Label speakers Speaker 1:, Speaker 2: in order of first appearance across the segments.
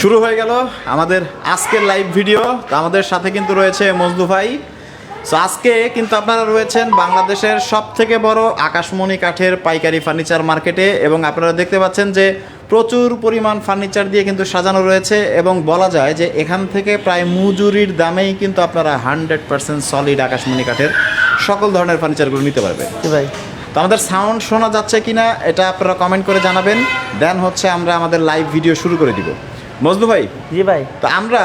Speaker 1: শুরু হয়ে গেল আমাদের আজকের লাইভ ভিডিও তো আমাদের সাথে কিন্তু রয়েছে মজদু ভাই। তো আজকে কিন্তু আপনারা রয়েছেন বাংলাদেশের সব থেকে বড় আকাশমণি কাঠের পাইকারি ফার্নিচার মার্কেটে এবং আপনারা দেখতে পাচ্ছেন যে প্রচুর পরিমাণ ফার্নিচার দিয়ে কিন্তু সাজানো রয়েছে এবং বলা যায় যে এখান থেকে প্রায় মজুরির দামেই কিন্তু আপনারা হান্ড্রেড পার্সেন্ট সলিড আকাশমণি কাঠের সকল ধরনের ফার্নিচারগুলো নিতে পারবে
Speaker 2: জি ভাই।
Speaker 1: তো আমাদের সাউন্ড শোনা যাচ্ছে কিনা এটা আপনারা কমেন্ট করে জানাবেন। দেন হচ্ছে আমরা আমাদের লাইভ ভিডিও শুরু করে দিব। মজদু ভাই?
Speaker 2: জি ভাই।
Speaker 1: তো আমরা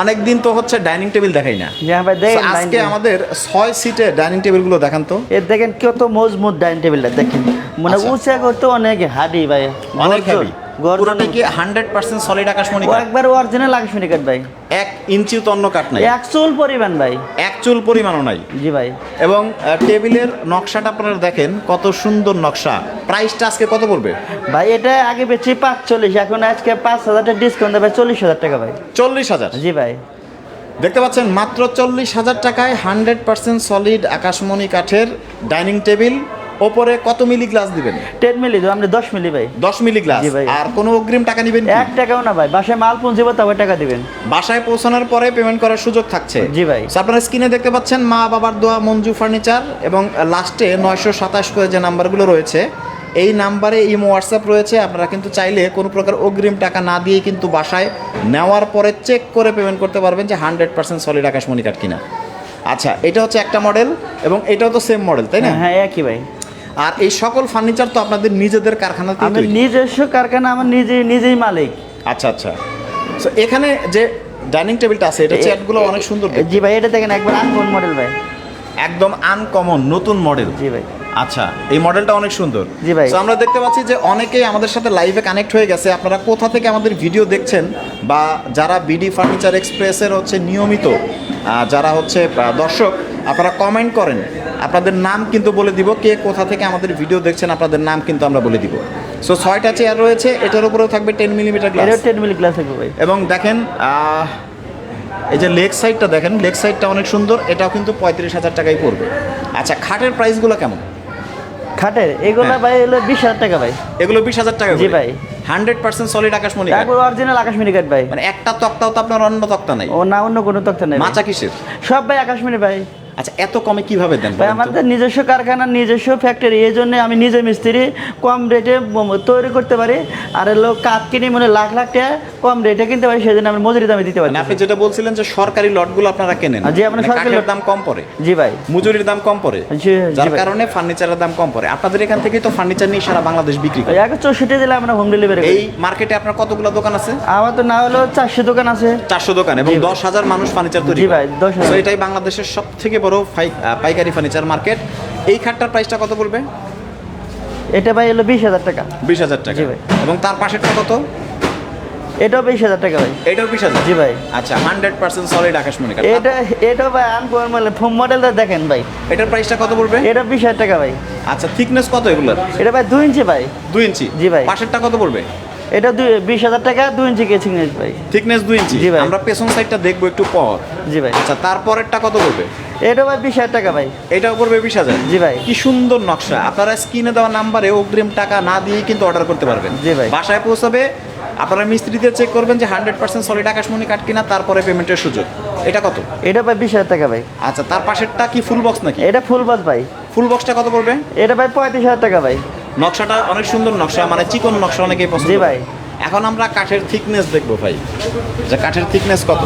Speaker 1: অনেক দিন তো হচ্ছে ডাইনিং টেবিল দেখাই না।
Speaker 2: হ্যাঁ ভাই দেখেন
Speaker 1: আজকে আমাদের ছয় সিটের ডাইনিং টেবিলগুলো দেখান তো।
Speaker 2: এ দেখেন কত মজবুত ডাইনিং টেবিলটা দেখেন। মানে
Speaker 1: আচ্ছা।
Speaker 2: উঁচা করতে অনেক হাডি ভাই
Speaker 1: অনেক হেভি
Speaker 2: গর্জন
Speaker 1: পুরোটা কি হান্ড্রেড পার্সেন্ট সলিড আকাশমণি কাঠ?
Speaker 2: একবার অরিজিনাল আকাশমণি কাঠ ভাই।
Speaker 1: এক ইঞ্চিও তন্ন কাঠ নাই।
Speaker 2: এক চুল পরিমাণ ভাই।
Speaker 1: এক চুল পরিমাণও নাই।
Speaker 2: জি ভাই।
Speaker 1: এবং টেবিলের নকশাটা আপনারা দেখেন কত সুন্দর নকশা। প্রাইসটা আজকে কত পড়বে?
Speaker 2: ভাই এটা আগে বেচি পাঁচচল্লিশ এখন আজকে পাঁচ হাজার ডিসকাউন্ট দেবে চল্লিশ হাজার টাকা ভাই।
Speaker 1: চল্লিশ হাজার?
Speaker 2: জি ভাই।
Speaker 1: দেখতে পাচ্ছেন মাত্র চল্লিশ হাজার টাকায় হান্ড্রেড পার্সেন্ট সলিড আকাশমণি কাঠের ডাইনিং টেবিল ওপরে কত মিলি গ্লাস দিবেন?
Speaker 2: টেন মিলি দেবো আমরা দশ মিলি ভাই।
Speaker 1: দশ মিলি গ্লাস। আর কোনো অগ্রিম টাকা নেবেন কি?
Speaker 2: এক টাকাও না ভাই বাসায় মাল পৌঁছবো তবে টাকা দিবেন।
Speaker 1: বাসায় পৌঁছানোর পরে পেমেন্ট করার সুযোগ থাকছে।
Speaker 2: জি ভাই।
Speaker 1: আপনারা স্ক্রিনে দেখতে পাচ্ছেন মা বাবার দোয়া মঞ্জু ফার্নিচার এবং লাস্টে নয়শো সাতাশ করে যে নাম্বারগুলো রয়েছে এই নাম্বারে ইমো হোয়াটসঅ্যাপ রয়েছে। আপনারা কিন্তু চাইলে কোনো প্রকার অগ্রিম টাকা না দিয়ে কিন্তু বাসায় নেওয়ার পরে চেক করে পেমেন্ট করতে পারবেন যে হান্ড্রেড পার্সেন্ট সলিড আকাশমণি কাঠ কিনা। আচ্ছা এটা হচ্ছে একটা মডেল এবং এটাও তো সেম মডেল তাই না?
Speaker 2: হ্যাঁ একই ভাই।
Speaker 1: আর এই সকল ফার্নিচার তো আপনাদের নিজেদের কারখানা
Speaker 2: আমি নিজস্ব কারখানা আমার নিজেই নিজেই মালিক।
Speaker 1: আচ্ছা আচ্ছা। এখানে যে ডাইনিং টেবিলটা আছে এটা চেয়ারগুলো অনেক সুন্দর।
Speaker 2: জি ভাই এটা দেখেন একবার আনফোন মডেল ভাই।
Speaker 1: একদম আনকমন নতুন মডেল
Speaker 2: জি ভাই।
Speaker 1: আচ্ছা এই মডেলটা অনেক সুন্দর।
Speaker 2: জি ভাই।
Speaker 1: So, আমরা দেখতে পাচ্ছি যে অনেকেই আমাদের সাথে লাইভে কানেক্ট হয়ে গেছে। আপনারা কোথা থেকে আমাদের ভিডিও দেখছেন? বা যারা বিডি ফার্নিচার এক্সপ্রেসের হচ্ছে নিয়মিত যারা হচ্ছে দর্শক আপনারা কমেন্ট করেন। আপনাদের নাম কিন্তু বলে দিব কে কোথা থেকে আমাদের ভিডিও দেখছেন আপনাদের নাম কিন্তু আমরা বলে দিব। সো ছয়টা চেয়ার রয়েছে এটার উপরেও থাকবে ten millimetre glass
Speaker 2: ten milli glass থাকবে ভাই।
Speaker 1: এবং দেখেন এই যে লেগ সাইডটা দেখেন লেগ সাইডটা অনেক সুন্দর এটাও কিন্তু পঁয়ত্রিশ হাজার টাকাই পড়বে। আচ্ছা খাটের প্রাইসগুলো কেমন?
Speaker 2: খাটের এগুলো
Speaker 1: হ্যাঁ।
Speaker 2: ভাই হলো বিশ হাজার টাকা ভাই।
Speaker 1: এগুলো বিশ হাজার টাকা
Speaker 2: জি ভাই।
Speaker 1: হান্ড্রেড পার্সেন্ট সলিড আকাশমণি।
Speaker 2: একবার অরিজিনাল আকাশমণি কাঠ ভাই।
Speaker 1: মানে একটা তক্তাও তো আপনার অন্য তক্তা নাই।
Speaker 2: ও না অন্য কোনো তথ্য নাই
Speaker 1: মাচা কিসের?
Speaker 2: সব ভাই আকাশমণি ভাই।
Speaker 1: আচ্ছা এত কমে কীভাবে দেন
Speaker 2: ভাই আমাদের নিজস্ব কারখানা নিজস্ব ফ্যাক্টরি এই জন্য আমি নিজে মিস্ত্রি কম রেটে তৈরি করতে পারি। আর হলো কাঠ কিনে মানে লাখ লাখ টাকা কম রেটে কিনতে পারি সেজন্য আমি মজুরি দামে দিতে পারি
Speaker 1: মানে আপনি যেটা বলছিলেন যে সরকারি লটগুলো আপনারা কেনেন?
Speaker 2: জি, আমরা
Speaker 1: মানে
Speaker 2: সরকারি লট-
Speaker 1: দাম কম পড়ে।
Speaker 2: জি ভাই।
Speaker 1: মজুরির দাম কম পড়ে। যার কারণে ফার্নিচারের দাম কম পড়ে। আপনাদের এখান থেকে তো ফার্নিচার নিয়ে সারা বাংলাদেশ বিক্রি করে।
Speaker 2: এক চৌষট্টি দিলে আমরা হোম ডেলিভারি
Speaker 1: এই মার্কেটে আপনার কতগুলো দোকান আছে?
Speaker 2: আমার তো না হলেও চারশো দোকান আছে।
Speaker 1: চারশো দোকান এবং। দশ হাজার মানুষ ফার্নিচার তৈরি
Speaker 2: জি ভাই, 10,000
Speaker 1: So, এটাই বাংলাদেশের সব থেকে বড় পাইকারি ফার্নিচার মার্কেট এই খাটটার প্রাইসটা কত পড়বে
Speaker 2: এটা ভাই হলো বিশ হাজার টাকা।
Speaker 1: বিশ হাজার টাকা।
Speaker 2: ভাই।
Speaker 1: এবং তার পাশেরটা কত?
Speaker 2: এটাও বিশ হাজার টাকা ভাই।
Speaker 1: এটাও বিশ হাজার?
Speaker 2: জি ভাই।
Speaker 1: আচ্ছা হান্ড্রেড পার্সেন্ট সলিড আকাশমণি
Speaker 2: এটা এটা ভাই আনকোয়ার মানে ফোম মডেলটা দেখেন ভাই।
Speaker 1: এটার প্রাইসটা কত পড়বে
Speaker 2: এটা বিশ হাজার টাকা ভাই।
Speaker 1: আচ্ছা থিকনেস কত এগুলোর?
Speaker 2: এটা ভাই দুই ইঞ্চি ভাই।
Speaker 1: দুই ইঞ্চি।
Speaker 2: জি ভাই।
Speaker 1: পাশেরটা কত পড়বে
Speaker 2: এটা দুই বিশ হাজার টাকা দুই ইঞ্চি কেচিং ভাই।
Speaker 1: থিকনেস দুই ইঞ্চি।
Speaker 2: জি ভাই।
Speaker 1: আমরা পেছন সাইডটা দেখব একটু পর।
Speaker 2: জি ভাই।
Speaker 1: আচ্ছা তারপরেরটা কত পড়বে
Speaker 2: এটা ভাই বিশ হাজার টাকা ভাই।
Speaker 1: এটাও পড়বে বিশ হাজার?
Speaker 2: জি ভাই।
Speaker 1: কি সুন্দর নকশা। আপনারা স্ক্রিনে দেওয়া নাম্বারে অগ্রিম টাকা না দিয়েই কিন্তু অর্ডার করতে পারবেন।
Speaker 2: জি ভাই।
Speaker 1: বাসায় পৌঁছাবে আপনারা মিস্ত্রিতে চেক করবেন যে হান্ড্রেড পার্সেন্ট সলিড আকাশমণি কাঠ কিনা তারপরে পেমেন্টের সুযোগ। এটা কত?
Speaker 2: এটা ভাই বিশ হাজার টাকা ভাই।
Speaker 1: আচ্ছা তার পাশেরটা কি ফুল বক্স নাকি?
Speaker 2: এটা ফুল বাস ভাই।
Speaker 1: ফুল বক্সটা কত পড়বে?
Speaker 2: এটা ভাই পঁয়ত্রিশ হাজার টাকা ভাই।
Speaker 1: নকশাটা অনেক সুন্দর নকশা মানে চিকন নকশা অনেকেই পছন্দ
Speaker 2: জি ভাই।
Speaker 1: এখন আমরা কাঠের থিকনেস দেখব ভাই। যে কাঠের থিকনেস কত?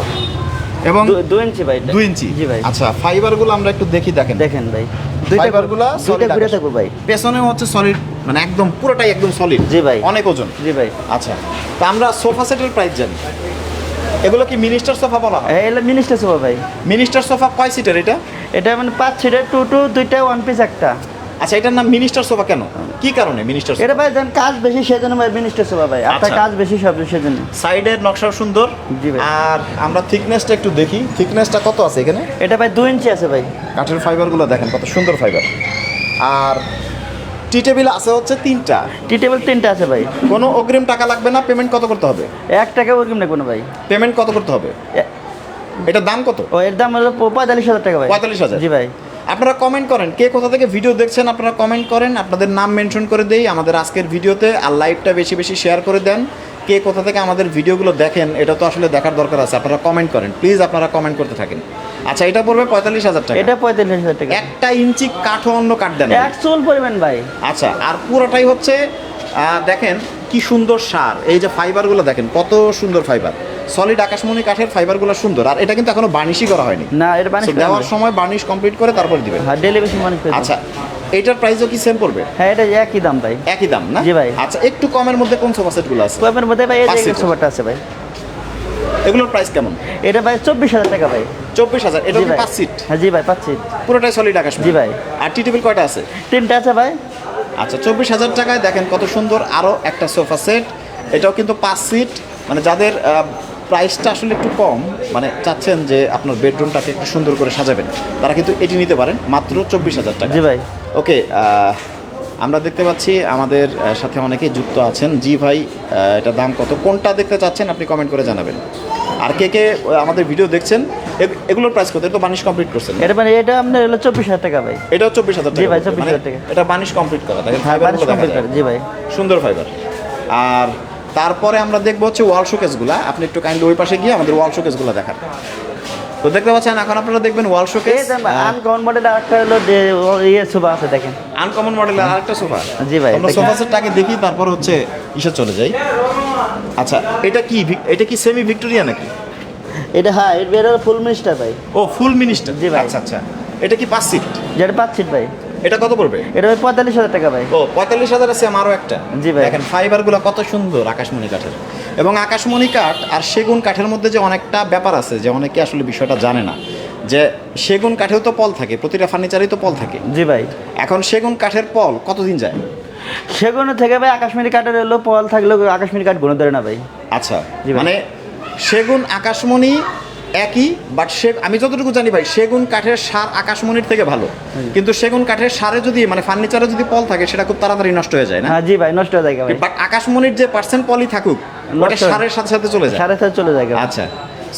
Speaker 1: এবং
Speaker 2: দুই ইঞ্চি ভাই এটা।
Speaker 1: দুই ইঞ্চি।
Speaker 2: জি ভাই।
Speaker 1: আচ্ছা ফাইবারগুলো আমরা একটু দেখি দেখেন।
Speaker 2: দেখেন ভাই। দুইটা
Speaker 1: ফাইবারগুলো
Speaker 2: দুইটা ঘুরে থাকব ভাই।
Speaker 1: পেছনেও হচ্ছে সলিড মানে একদম পুরোটাই একদম সলিড
Speaker 2: জি ভাই।
Speaker 1: অনেক ওজন।
Speaker 2: জি ভাই।
Speaker 1: আচ্ছা তা আমরা সোফা সেটের প্রাইস জানি। এগুলো কি মিনিস্টার সোফা বলা হয়?
Speaker 2: এগুলো মিনিস্টার সোফা ভাই।
Speaker 1: মিনিস্টার সোফা কয় সিটের এটা?
Speaker 2: এটা মানে পাঁচ সিটের টু টু দুইটা ওয়ান পিস একটা।
Speaker 1: আচ্ছা এটার নাম মিনিস্টার সোফা কেন? কি কারণে মিনিস্টার
Speaker 2: এটা ভাই যেন কাজ বেশি সেজন্য ভাই মিনিস্টার সোফা ভাই। আপনার
Speaker 1: আচ্ছা।
Speaker 2: কাজ বেশি সব সেজন্য।
Speaker 1: সাইডের নকশাও সুন্দর।
Speaker 2: জি ভাই।
Speaker 1: আর আমরা থিকনেসটা একটু দেখি। থিকনেসটা কত আছে এখানে?
Speaker 2: এটা ভাই দুই ইঞ্চি আছে ভাই।
Speaker 1: কাঠের ফাইবারগুলো দেখেন কত সুন্দর ফাইবার আর টি টেবিল আছে হচ্ছে তিনটা।
Speaker 2: টি টেবিল তিনটা আছে ভাই।
Speaker 1: কোনো অগ্রিম টাকা লাগবে না পেমেন্ট কত করতে হবে?
Speaker 2: এক টাকা ওরকম না কোনো ভাই।
Speaker 1: পেমেন্ট কত করতে হবে? এটার দাম কত?
Speaker 2: ও এর দাম হলো পঁয়তাল্লিশ হাজার টাকা ভাই।
Speaker 1: পঁয়তাল্লিশ হাজার।
Speaker 2: জি ভাই।
Speaker 1: আপনারা কমেন্ট করেন। কে কোথা থেকে ভিডিও দেখছেন আপনারা কমেন্ট করেন। আপনাদের নাম মেনশন করে দেই। আমাদের আজকের ভিডিওতে আর লাইভটা বেশি বেশি শেয়ার করে দেন। কে কোথা থেকে আমাদের ভিডিওগুলো দেখেন এটা তো আসলে দেখার দরকার আছে। আপনারা কমেন্ট করেন। প্লিজ আপনারা কমেন্ট করতে থাকেন। আচ্ছা এটা পড়বে পঁয়তাল্লিশ হাজার টাকা।
Speaker 2: এটা পঁয়তাল্লিশ হাজার টাকা।
Speaker 1: একটা ইঞ্চি কাঠও অন্য কাঠ দেন।
Speaker 2: এক চুল পরিমাণ ভাই।
Speaker 1: আচ্ছা আর পুরোটাই হচ্ছে দেখেন কি সুন্দর সার। এই যে ফাইবারগুলো দেখেন কত সুন্দর ফাইবার সলিড আকাশমণি কাঠের ফাইবারগুলো সুন্দর। আর এটা কিন্তু এখনও বার্নিশই করা হয়নি।
Speaker 2: না এটা
Speaker 1: So, দেওয়ার সময় বার্নিশ কমপ্লিট করে তারপরে দিবেন।
Speaker 2: হ্যাঁ ডেলিভেশন বানিশ করে
Speaker 1: আচ্ছা এটার প্রাইসও কি সেম পড়বে?
Speaker 2: হ্যাঁ এটা একই দাম ভাই।
Speaker 1: একই দাম না?
Speaker 2: জি ভাই।
Speaker 1: আচ্ছা একটু কমের মধ্যে কোন সোফা সেটগুলো আছে?
Speaker 2: কোয়াপের মধ্যে ভাই এই যে সোফাটা আছে ভাই।
Speaker 1: এগুলোর প্রাইস কেমন?
Speaker 2: এটা ভাই চব্বিশ হাজার টাকা ভাই।
Speaker 1: চব্বিশ হাজার এটা পাঁচ সিট
Speaker 2: হ্যাঁ জি ভাই পাঁচ সিট
Speaker 1: পুরোটাই সলিড আকাশমণি।
Speaker 2: জি ভাই।
Speaker 1: আর টি টেবিল কয়টা আছে?
Speaker 2: তিনটা আছে ভাই।
Speaker 1: আচ্ছা চব্বিশ হাজার টাকায় দেখেন কত সুন্দর আরও একটা সোফা সেট এটাও কিন্তু পাঁচ সিট মানে যাদের প্রাইসটা আসলে একটু কম। মানে চাচ্ছেন যে আপনার বেডরুমটাকে একটু সুন্দর করে সাজাবেন। তারা কিন্তু এটি নিতে পারেন মাত্র চব্বিশ হাজার টাকা।
Speaker 2: জি ভাই।
Speaker 1: ওকে আমরা দেখতে পাচ্ছি আমাদের সাথে অনেকেই যুক্ত আছেন। জি ভাই এটা দাম কত? কোনটা দেখতে চাচ্ছেন আপনি কমেন্ট করে জানাবেন। আর কে কে আমাদের ভিডিও দেখছেন এগ- এগুলোর প্রাইস কত? এটা তো বানিশ কমপ্লিট করছেন।
Speaker 2: এটা মানে এটা আপনার হলো চব্বিশ হাজার টাকা ভাই।
Speaker 1: এটাও চব্বিশ হাজার টাকা
Speaker 2: জি ভাই,
Speaker 1: পড়বে।
Speaker 2: 24,000
Speaker 1: মানে
Speaker 2: টাকা।
Speaker 1: এটা বানিশ কমপ্লিট করা। দেখেন
Speaker 2: হ্যাঁ। করে। জি ভাই।
Speaker 1: সুন্দর ফাইবার আর তারপরে আমরা দেখব হচ্ছে ওয়াল শোকেসগুলা আপনি একটু কাইন্ডলি ওই পাশে গিয়ে আমাদের ওয়াল শোকেসগুলো দেখান। তো দেখতে পাচ্ছেন এখন আপনারা দেখবেন ওয়াল শোকেস
Speaker 2: আনকমন মডেল আরেকটা হলো যে ইয়ে সোফা আছে দেখেন।
Speaker 1: আনকমন মডেলের আরেকটা সোফা
Speaker 2: জি ভাই,
Speaker 1: আমরা। সোফা সেটটা আগে দেখি তারপর হচ্ছে ইসে চলে যাই। আচ্ছা এটা কি এটা কি সেমি ভিক্টোরিয়া নাকি?
Speaker 2: এটা হ্যাঁ এটা ফুল মিনিস্টার ভাই।
Speaker 1: ও ফুল মিনিস্টার
Speaker 2: জি ভাই।
Speaker 1: আচ্ছা আচ্ছা। এটা কি পাঁচ সিট
Speaker 2: যেটা পাঁচ সিট ভাই।
Speaker 1: এটা কত পড়বে?
Speaker 2: এটা ভাই পঁয়তাল্লিশ হাজার টাকা ভাই।
Speaker 1: ও পঁয়তাল্লিশ হাজার আছে আমারও একটা।
Speaker 2: জি ভাই।
Speaker 1: দেখেন ফাইবারগুলো কত সুন্দর আকাশমণি কাঠের। এবং আকাশমণি কাঠ আর সেগুন কাঠের মধ্যে যে অনেকটা ব্যাপার আছে যে অনেকে আসলে বিষয়টা জানে না যে সেগুন কাঠেও তো পল থাকে প্রতিটা ফার্নিচারেই তো পল থাকে।
Speaker 2: জি ভাই।
Speaker 1: এখন সেগুন কাঠের পল কতদিন যায়?
Speaker 2: সেগুলো থেকে ভাই আকাশমণি কাঠের হলো পল থাকলেও আকাশমণি কাঠ গুণ ধরে না ভাই।
Speaker 1: আচ্ছা মানে সেগুন আকাশমণি একই বাট সে আমি যতটুকু জানি ভাই সেগুন কাঠের সার আকাশমণির থেকে ভালো। কিন্তু সেগুন কাঠের সারে যদি মানে ফার্নিচারে যদি পল থাকে সেটা খুব তাড়াতাড়ি নষ্ট হয়ে যায় না?
Speaker 2: হ্যাঁ জি ভাই নষ্ট হয়ে যায়
Speaker 1: বাট আকাশমণির যে পার্সেন্ট পলই থাকুক ওটা সারের সাথে সাথে চলে যায়।
Speaker 2: সারের সাথে চলে যায়
Speaker 1: আচ্ছা।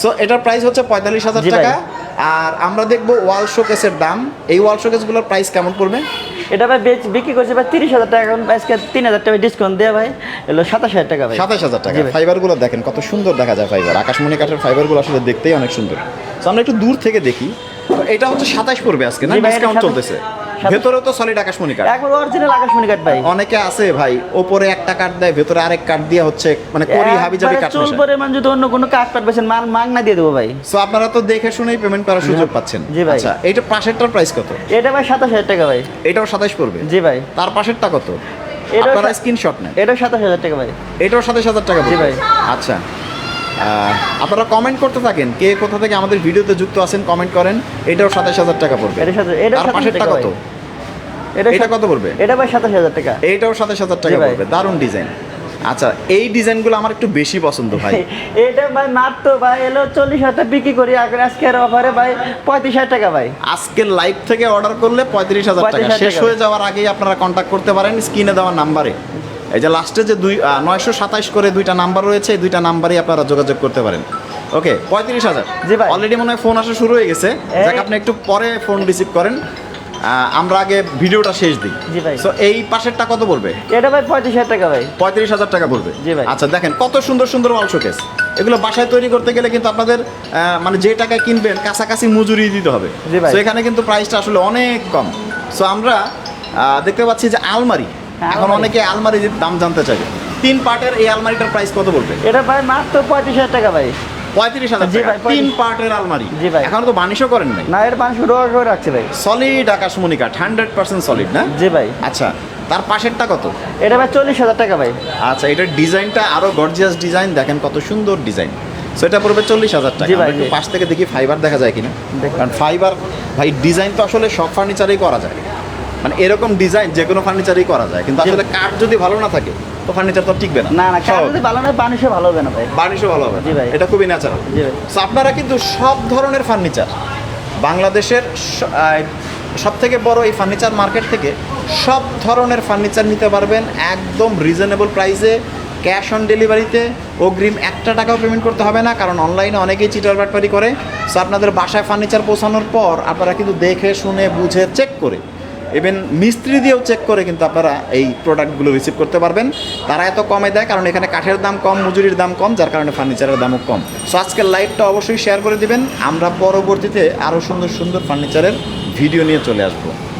Speaker 1: সো এটার প্রাইস হচ্ছে পঁয়তাল্লিশ হাজার টাকা। আর আমরা দেখব ওয়াল শোকেসের দাম। এই ওয়াল শোকেসগুলোর প্রাইস কেমন পড়বে?
Speaker 2: এটা ভাই বেচ- বিক্রি করছে ভাই তিরিশ হাজার টাকা এখন আজকে তিন হাজার টাকা ডিসকাউন্ট দেওয়া ভাই এলো সাতাশ হাজার টাকা ভাই।
Speaker 1: সাতাশ হাজার টাকা। ফাইবারগুলো দেখেন কত সুন্দর দেখা যায় ফাইবার আকাশমণি কাঠের ফাইবারগুলো আসলে দেখতেই অনেক সুন্দর। তো আমরা একটু দূর থেকে দেখি। তো এটা হচ্ছে সাতাশ পড়বে আজকে না? ডিসকাউন্ট চলতেছে। ভেতরেও তো সলিড আকাশমণি কাঠ
Speaker 2: একবার অরিজিনাল আকাশমণি কাঠ ভাই।
Speaker 1: অনেকে আছে ভাই ওপরে একটা কাঠ দেয় ভেতরে আরেক কাঠ দিয়ে হচ্ছে মানে করি হাবি যাবি কাঠ
Speaker 2: চুল
Speaker 1: মেশায়।
Speaker 2: পরিমাণ যদি অন্য কোনো কাঠ পাঠবেছেন মাল মাগনা দিয়ে দেবো ভাই।
Speaker 1: সো আপনারা তো দেখে শুনেই পেমেন্ট করার সুযোগ পাচ্ছেন।
Speaker 2: জি ভাই।
Speaker 1: আচ্ছা এইটা পাশেরটার প্রাইস কত?
Speaker 2: এটা ভাই সাতাশ হাজার টাকা ভাই।
Speaker 1: এটাও সাতাশ পড়বে?
Speaker 2: জি ভাই।
Speaker 1: তার পাশেরটা কত? আপনারা স্ক্রিনশট নেন।
Speaker 2: এটাও সাতাশ হাজার টাকা ভাই।
Speaker 1: এটাও সাতাশ হাজার টাকা
Speaker 2: জি ভাই।
Speaker 1: আচ্ছা আপনারা কমেন্ট করতে থাকেন কে কোথা থেকে আমাদের ভিডিওতে যুক্ত আছেন কমেন্ট করেন। এটাও সাতাশ হাজার টাকা পড়বে।
Speaker 2: এটার
Speaker 1: পাশেরটা কত?
Speaker 2: এটা
Speaker 1: এটা কত পড়বে?
Speaker 2: এটা ভাই সাতাশ হাজার টাকা।
Speaker 1: এইটাও সাতাশ হাজার টাকা পড়বে। দারুণ ডিজাইন। আচ্ছা এই ডিজাইনগুলো আমার একটু বেশি পছন্দ ভাই।
Speaker 2: এটা ভাই মাত্র ভাই এলো চল্লিশ হাজার বিক্রি করি আজকের অফারে ভাই পঁয়ত্রিশ হাজার টাকা ভাই।
Speaker 1: আজকের লাইভ থেকে অর্ডার করলে পঁয়ত্রিশ হাজার টাকা। শেষ হয়ে যাওয়ার আগেই আপনারা কন্ট্যাক্ট করতে পারেন স্ক্রিনে দেওয়া নাম্বারে। এই যে লাস্টে যে দুই নয়শো সাতাইশ করে দুইটা নাম্বার রয়েছে এই দুইটা নাম্বারই আপনারা যোগাযোগ করতে পারেন। ওকে পঁয়ত্রিশ হাজার।
Speaker 2: জি ভাই।
Speaker 1: অলরেডি মনে হয় ফোন আসা শুরু হয়ে গেছে। যাক আপনি একটু পরে ফোন রিসিভ করেন। আমরা আগে ভিডিওটা শেষ দিই।
Speaker 2: জি ভাই।
Speaker 1: সো এই পাশেরটা কত পড়বে?
Speaker 2: এটা ভাই পঁয়ত্রিশ হাজার টাকা ভাই।
Speaker 1: পঁয়ত্রিশ হাজার টাকা পড়বে।
Speaker 2: জি ভাই।
Speaker 1: আচ্ছা দেখেন কত সুন্দর সুন্দর ওয়াল শোকেস এগুলো বাসায় তৈরি করতে গেলে কিন্তু আপনাদের মানে যে টাকায় কিনবেন কাছাকাছি মজুরি দিতে হবে।
Speaker 2: জি ভাই।
Speaker 1: তো এখানে কিন্তু প্রাইসটা আসলে অনেক কম। সো আমরা দেখতে পাচ্ছি যে আলমারি।
Speaker 2: হ্যাঁ,
Speaker 1: এখন অনেকে আলমারির দাম জানতে চাইবে। তিন পার্টের এই আলমারিটার প্রাইস কত বলবে
Speaker 2: এটা ভাই মাত্র পঁয়ত্রিশ হাজার টাকা ভাই।
Speaker 1: পঁয়ত্রিশ হাজার তিন পার্টের আলমারি।
Speaker 2: জি ভাই।
Speaker 1: এখন তো বানিশও করেন নাই?
Speaker 2: না এর পাঁচশো টাকা করে রাখছে ভাই।
Speaker 1: সলিড আকাশমণি কাঠ হান্ড্রেড পার্সেন্ট সলিড না?
Speaker 2: জি ভাই।
Speaker 1: আচ্ছা তার পাশেরটা কত?
Speaker 2: এটা ভাই চল্লিশ হাজার টাকা ভাই।
Speaker 1: আচ্ছা এটার ডিজাইনটা আরও গর্জিয়াস ডিজাইন দেখেন কত সুন্দর ডিজাইন সো এটা পড়বে চল্লিশ হাজার টাকা। একটু পাশ থেকে দেখি ফাইবার দেখা যায় কিনা। কারণ ফাইবার ভাই ডিজাইন তো আসলে সব ফার্নিচারেই করা যায়। মানে এরকম ডিজাইন যে কোনো ফার্নিচারই করা যায়। কিন্তু আসলে কাঠ যদি ভালো না থাকে তো ফার্নিচার তো টিকবে না।
Speaker 2: না না কাঠ যদি ভালো না বানিশও ভালো হবে না ভাই।
Speaker 1: বার্নিশও ভালো হবে
Speaker 2: জি ভাই।
Speaker 1: এটা খুবই ন্যাচারাল
Speaker 2: জি ভাই।
Speaker 1: সো আপনারা কিন্তু সব ধরনের ফার্নিচার বাংলাদেশের সব থেকে বড় এই ফার্নিচার মার্কেট থেকে সব ধরনের ফার্নিচার নিতে পারবেন একদম রিজনেবল প্রাইসে ক্যাশ অন ডেলিভারিতে অগ্রিম একটা টাকাও পেমেন্ট করতে হবে না কারণ অনলাইনে অনেকেই চিটার বাটপারি করে। সো আপনাদের বাসায় ফার্নিচার পৌঁছানোর পর আপনারা কিন্তু দেখে শুনে বুঝে চেক করে ইভেন মিস্ত্রি দিয়েও চেক করে কিন্তু আপনারা এই প্রোডাক্টগুলো রিসিভ করতে পারবেন। তারা এত কমে দেয় কারণ এখানে কাঠের দাম কম, মজুরির দাম কম, যার কারণে ফার্নিচারের দামও কম। সো আজকের লাইভটা অবশ্যই শেয়ার করে দিবেন। আমরা পরবর্তীতে আরও সুন্দর সুন্দর ফার্নিচারের ভিডিও নিয়ে চলে আসব।